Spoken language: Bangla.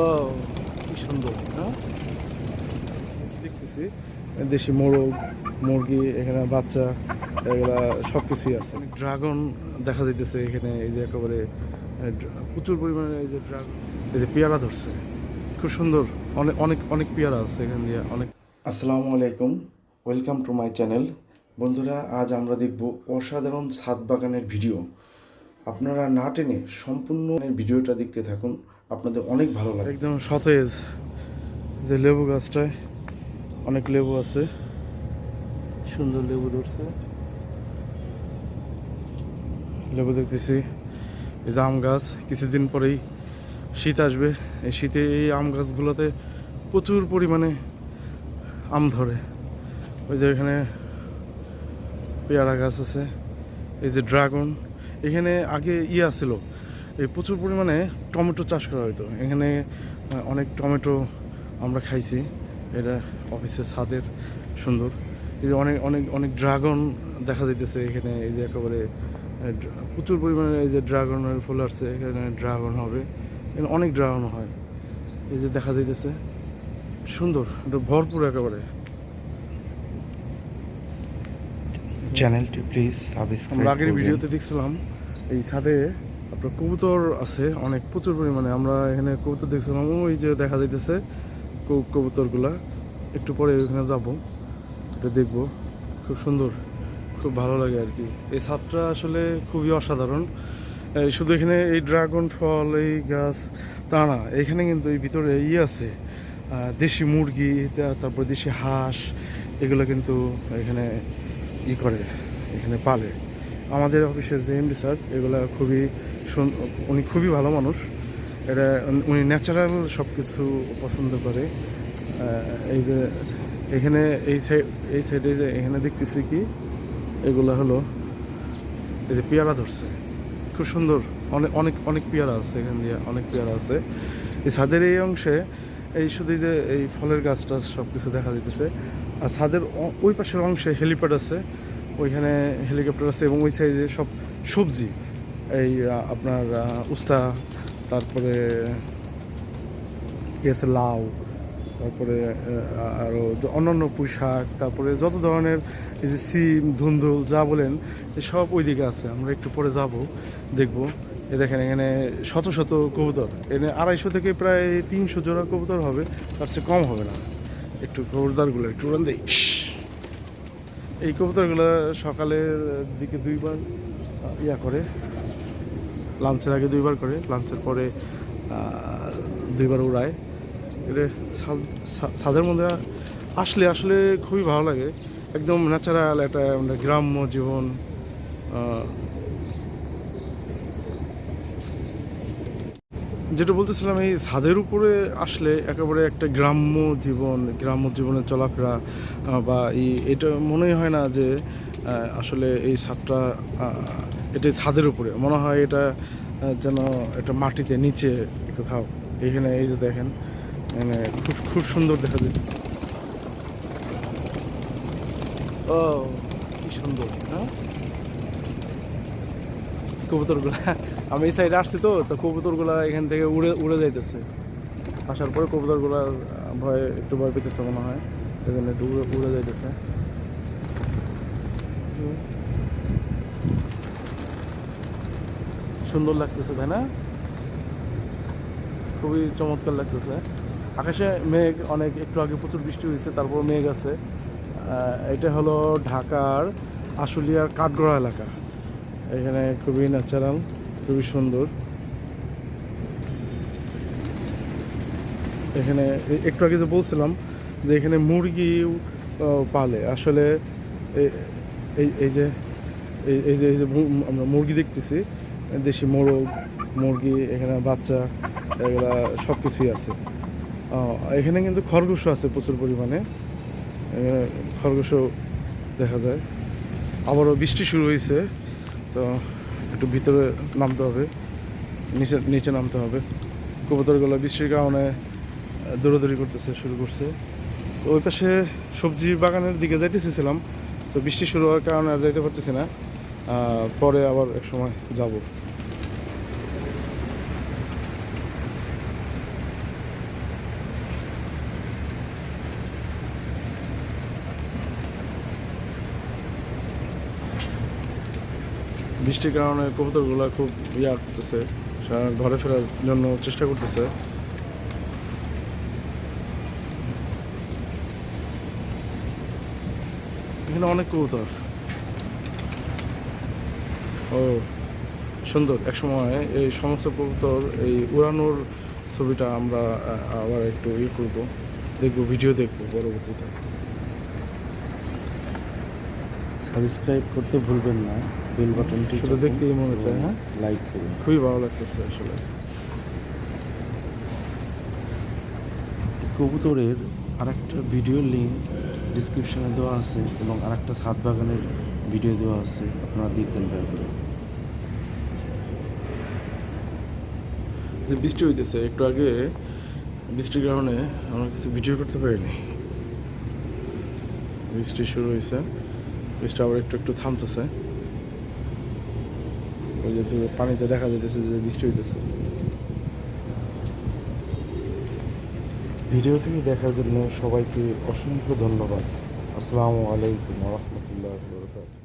ও কি সুন্দর হ্যাঁ দেখতেছি দেশি মোরগ মুরগি এখানে বাচ্চা এগুলা সব কিছুই আছে ড্রাগন দেখা যাইতেছে এখানে এই যে একেবারে প্রচুর পরিমাণে এই যে ড্রাগন এই যে পেয়ারা ধরছে। খুব সুন্দর অনেক অনেক অনেক পেয়ারা আছে এখান দিয়ে অনেক। আসসালামু আলাইকুম ওয়েলকাম টু মাই চ্যানেল। বন্ধুরা আজ আমরা দেখব অসাধারণ ছাদ বাগানের ভিডিও। আপনারা না টেনে সম্পূর্ণ ভিডিওটা দেখতে থাকুন। আপনাদের অনেক ভালো লাগে। একদম সতেজ যে লেবু গাছটায় অনেক লেবু আছে। সুন্দর লেবু ধরছে। লেবু দেখতেছি এই যে আম গাছ কিছুদিন পরেই শীত আসবে। এই শীতে এই আম গাছগুলোতে প্রচুর পরিমাণে আম ধরে। ওই যে এখানে পেয়ারা গাছ আছে এই যে ড্রাগন এখানে আগে ইয়ে ছিল এই প্রচুর পরিমাণে টমেটো চাষ করা হতো এখানে অনেক টমেটো আমরা খাইছি। এটা অফিসের ছাদের সুন্দর। এই যে অনেক অনেক অনেক ড্রাগন দেখা যাইতেছে এখানে। এই যে একেবারে প্রচুর পরিমাণে এই যে ড্রাগনের ফুল আসছে এখানে ড্রাগন হবে। এখানে অনেক ড্রাগন হয়। এই যে দেখা যাইতেছে সুন্দর এটা ভরপুর একেবারে। চ্যানেলটি প্লিজ সাবস্ক্রাইব আমরা আগের ভিডিওতে দেখছিলাম এই ছাদে আপনার কবুতর আছে, অনেক প্রচুর পরিমাণে। আমরা এখানে কবুতর দেখছিলাম, ওই যে দেখা যাইতেছে কবুতরগুলা। একটু পরে ওখানে যাব এটা দেখব। খুব সুন্দর, খুব ভালো লাগে আর কি। এই ছাদটা আসলে খুবই অসাধারণ। শুধু এখানে এই ড্রাগন ফল, এই গাছ, তা না, এখানে কিন্তু এই ভিতরে ইয়ে আছে দেশি মুরগি তারপর দেশি হাঁস, এগুলো কিন্তু এখানে ই করে, এখানে পালে। আমাদের অফিসের যে এমডি স্যার, এগুলা খুবই উনি খুবই ভালো মানুষ। এটা উনি- ন্যাচারাল সব কিছু পছন্দ করে। এই যে এখানে, এই সাইড এই সাইডে যে এখানে দেখতেছি কি, এগুলো হলো এই যে পেয়ারা ধরছে। খুব সুন্দর। অনেক অনেক অনেক পেয়ারা আছে এখান দিয়ে, অনেক পেয়ারা আছে। এই ছাদের এই অংশে, এই শুধু যে এই ফলের গাছ টাছ সব কিছু দেখা যাইতেছে। আর ছাদের ওই পাশের অংশে হেলিপ্যাড আছে। ওইখানে হেলিকপ্টার আছে এবং ওই সাইডে সব সবজি। এই আপনার উস্তা, তারপরে আছে লাউ, তারপরে আরও অন্যান্য পুঁই শাক তারপরে যত ধরনের এই যে সিম, ধুন্দুল, যা বলেন সব ওইদিকে আছে। আমরা একটু পরে যাব, দেখব। এ দেখেন, এখানে শত শত কবুতর। এখানে আড়াইশো থেকে প্রায় তিনশো জোড়া কবুতর হবে, তার চেয়ে কম হবে না। একটু কবুতরগুলো একটু উড়ান দিই। এই কবুতরগুলো সকালের দিকে দুইবার ইয়া করে। লাঞ্চের আগে দুইবার করে, লাঞ্চের পরে দুইবার উড়ায়। এটা ছাদের মধ্যে আসলে আসলে খুবই ভালো লাগে। একদম ন্যাচারাল একটা মানে গ্রাম্য জীবন যেটা বলতেছিলাম, এই ছাদের উপরে আসলে একেবারে একটা গ্রাম্য জীবন, গ্রাম্য জীবনের চলাফেরা বা এই, এটা মনেই হয় না যে আসলে এই ছাদটা এটা ছাদের উপরে। মনে হয় এটা যেন এটা মাটিতে নিচে কোথাও। এখানে এই যে দেখেন মানে খুব খুব সুন্দর দেখা যাচ্ছে। ও, কি সুন্দর হ্যাঁ? কবুতরগুলা, আমি এই সাইডে আসছি তো তো কবুতরগুলা এখান থেকে উড়ে উড়ে যাইতেছে। আসার পরে কবুতরগুলা ভয়, একটু ভয় পেতেছে মনে হয়। এখানে একটু উড়ে উড়ে যাইতেছে। সুন্দর লাগতেছে, তাই না? খুবই চমৎকার লাগতেছে। আকাশে মেঘ অনেক, একটু আগে প্রচুর বৃষ্টি হয়েছে, তারপর মেঘ আছে। এটা হলো ঢাকার আশুলিয়ার কাঠগড়া এলাকা। এখানে খুবই ন্যাচারাল খুবই সুন্দর। এখানে একটু আগে যে বলছিলাম যে এখানে মুরগি পালে। আসলে এই এই যে এই যে এই যে আমরা মুরগি দেখতেছি, দেশি মোরগ, মুরগি, এখানে বাচ্চা, এগুলা সব কিছুই আছে এখানে কিন্তু খরগোশও আছে প্রচুর পরিমাণে। খরগোশও দেখা যায়। আবারও বৃষ্টি শুরু হয়েছে তো একটু ভিতরে নামতে হবে, নিচে নিচে নামতে হবে। কবুতরগুলো বৃষ্টির কারণে দৌড়াদৌড়ি করতেছে, শুরু করছে। ওই পাশে সবজি বাগানের দিকে যাইতেছিলাম তো বৃষ্টি শুরু হওয়ার কারণে আর যাইতে পারতেছি না। পরে আবার এক সময় যাব। বৃষ্টির কারণে কবুতরগুলো খুব ইয়া করতেছে ঘরে ফেরার জন্য চেষ্টা করতেছে। এখানে অনেক কবুতর। ও সুন্দর। একসময় এই সমস্ত কবুতর এই উড়ানোর ছবিটা আমরা আবার একটু ইয়ে করব দেখব ভিডিও দেখব পরবর্তীতে। সাবস্ক্রাইব করতে ভুলবেন না বেল বাটনটি শুধু দেখতেই মনে চায়, হ্যাঁ? লাইক করুন। খুবই ভালো লাগতেছে আসলে। কবুতরের আরেকটা ভিডিও লিংক ডিসক্রিপশনে দেওয়া আছে এবং আরেকটা ছাদ বাগানের ভিডিও দেওয়া আছে। আপনারা দেখবেন দয়া করে বৃষ্টি হইতেছে, একটু আগে বৃষ্টির কারণে আমরা কিছু ভিডিও করতে পারিনি। বৃষ্টি শুরু হয়েছে বৃষ্টি আবার একটু একটু থামতেছে। ওই যে পানিতে দেখা যাইতেছে যে বৃষ্টি হইতেছে। ভিডিওটি দেখার জন্য সবাইকে অসংখ্য ধন্যবাদ। আসসালামু আলাইকুম রহমতুল্লাহ বরকাত